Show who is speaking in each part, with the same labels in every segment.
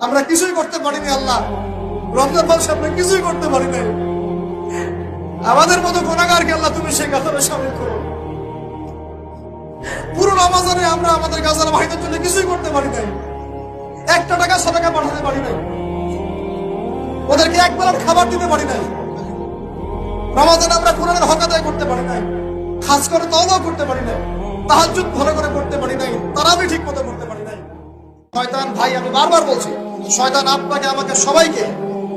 Speaker 1: আমরা কিছুই করতে পারিনি, আল্লাহ। রমজান মাস আমরা কিছুই করতে পারি নাই আমাদের মতো গোনাগারকে আল্লাহ তুমি সেই কাতারে সামিল করো। পুরো রমাজানে আমরা আমাদের গাজার ভাইদের জন্য কিছুই করতে পারি নাই। একটা টাকা ছ টাকা পাঠাতে পারি নাই। ওদেরকে এক বেলার খাবার দিতে পারি নাই। রমাজানে আমরা কোরআনের হক আদায় করতে পারি নাই। খাস করে তওবা করতে পারি নাই। তাহাজ্জুদ ভালো করে করতে পারি নাই। তারাবি ঠিক মতো করতে পারি নাই। শয়তান, ভাই, আমি বারবার বলছি শয়তান আপনাকে, আমাকে সবাইকে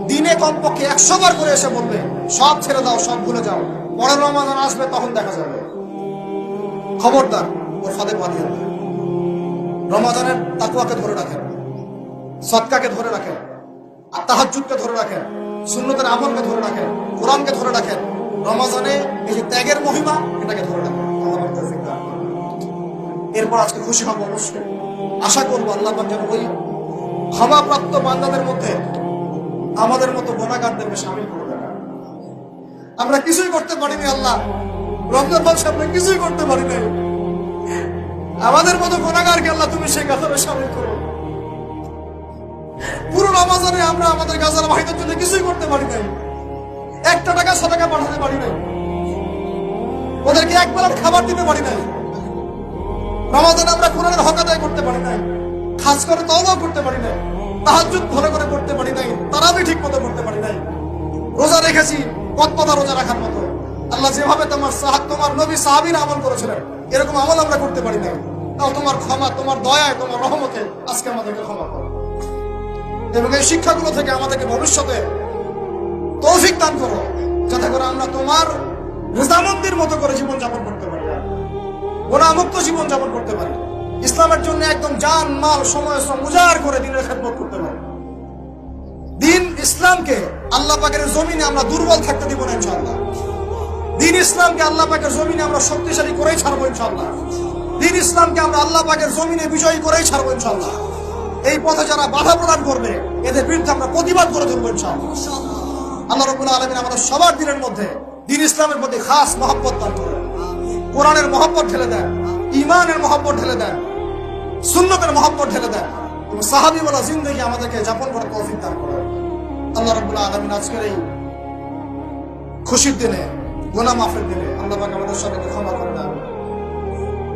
Speaker 1: দিনে কমপক্ষে একশো বার করে এসে বলবে, সব ছেড়ে দাও, সব ভুলে যাও। পরের রমাজান আসবে, তখন দেখা যাবে। খবরদার, ওর ফাঁদে পা দিয়ে না। রমাজানের তাকুয়াকে ধরে রাখেন সৎকাকে ধরে রাখেন, আর তাহাজুদকে ধরে রাখেন, সুন্নতের আমলকে ধরে রাখেন, কোরআনকে ধরে রাখেন। রমাজানে এই যে ত্যাগের মহিমা, এটাকে ধরে রাখেন। এরপর আজকে খুশি হব অবশ্যই। আশা করব আল্লাহ যেন ওই ক্ষমাপ্রাপ্ত বান্দাদের মধ্যে আমাদের মতো গোনাগারদেরকে সামিল করে দেন আমরা কিছুই করতে পারিনি আল্লাহ। রমজান আমরা কিছুই করতে পারি নাই আমাদের মতো গোনাগারকে আল্লাহ তুমি সেই কাতারে সামিল করো। পুরো রমাজানে আমরা আমাদের গাজার ভাইদের জন্য কিছুই করতে পারি নাই একটা টাকা ছ টাকা পাঠাতে পারি নাই ওদেরকে এক খাবার দিতে পারি নাই রমাজানে আমরা কোরআনের হক আদায় করতে পারি নাই খাস করে, তওবা করতে পারি নাই, তাহাজ্জুদ ভালো করে করতে পারি নাই, তারাবি ঠিক মতো করতে পারি নাই। রোজা রেখেছি কত কথা রোজা রাখার মতো। আল্লাহ যেভাবে তোমার সাহাব, তোমার নবী সাহাবীর আমল করেছিলেন, এরকম আমল আমরা করতে পারি নাই। তাও তোমার ক্ষমা, তোমার দয়ায়, তোমার রহমতে আজকে আমাদেরকে ক্ষমা করো। এবং এই শিক্ষাগুলো থেকে আমাদেরকে ভবিষ্যতে তৌফিক দান করো, যাতে করে আমরা তোমার রেজামন্দির মতো করে জীবন যাপন করতে পারি। গোনামুক্ত জীবন যাপন করতে পারি। ইসলামের জন্য একদম জান, মাল, সময় উজাড় করে দিনের খেদমত করতে পারি দিন ইসলামকে আল্লাহ পাকের জমিনে আমরা দুর্বল থাকতে দিব না, ইনশাআল্লাহ। দিন ইসলামকে আল্লাহ পাকের জমিনে আমরা শক্তিশালী করেই ছাড়বো, ইনশাআল্লাহ। দিন ইসলামকে আমরা আল্লাহ পাকের জমিনে বিজয়ী করেই ছাড়বো, ইনশাআল্লাহ। এই পথে যারা বাধা প্রদান করবে, এদের বিরুদ্ধে আমরা প্রতিবাদ করে ধরবো, ইনশাআল্লাহ। আল্লাহ রবুল্লাহ আলমিন আমাদের সবার দিনের মধ্যে দিন ইসলামের প্রতি খাস মহব্বত দান করেন। কোরআনের মহব্বত ঢেলে দেন ইমানের মহব্বত ঢেলে দেন। সুন্নতের মহব্বত ঢেলে দেন এবং সাহাবি বলা জিন্দগি আমাদেরকে যাপন করে তৌফিক দান করেন আল্লাহ রবুল্লাহ আলমিন আজকের এই খুশির দিনে, গোনা মাফের দিনে আল্লাহ পাকে আমাদের সবাইকে ক্ষমা করে দেন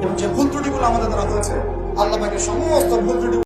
Speaker 1: এবং যে ভুল ত্রুটিগুলো আমাদের দ্বারা হয়েছে, আল্লাহ পাকে সমস্ত ভুল ত্রুটি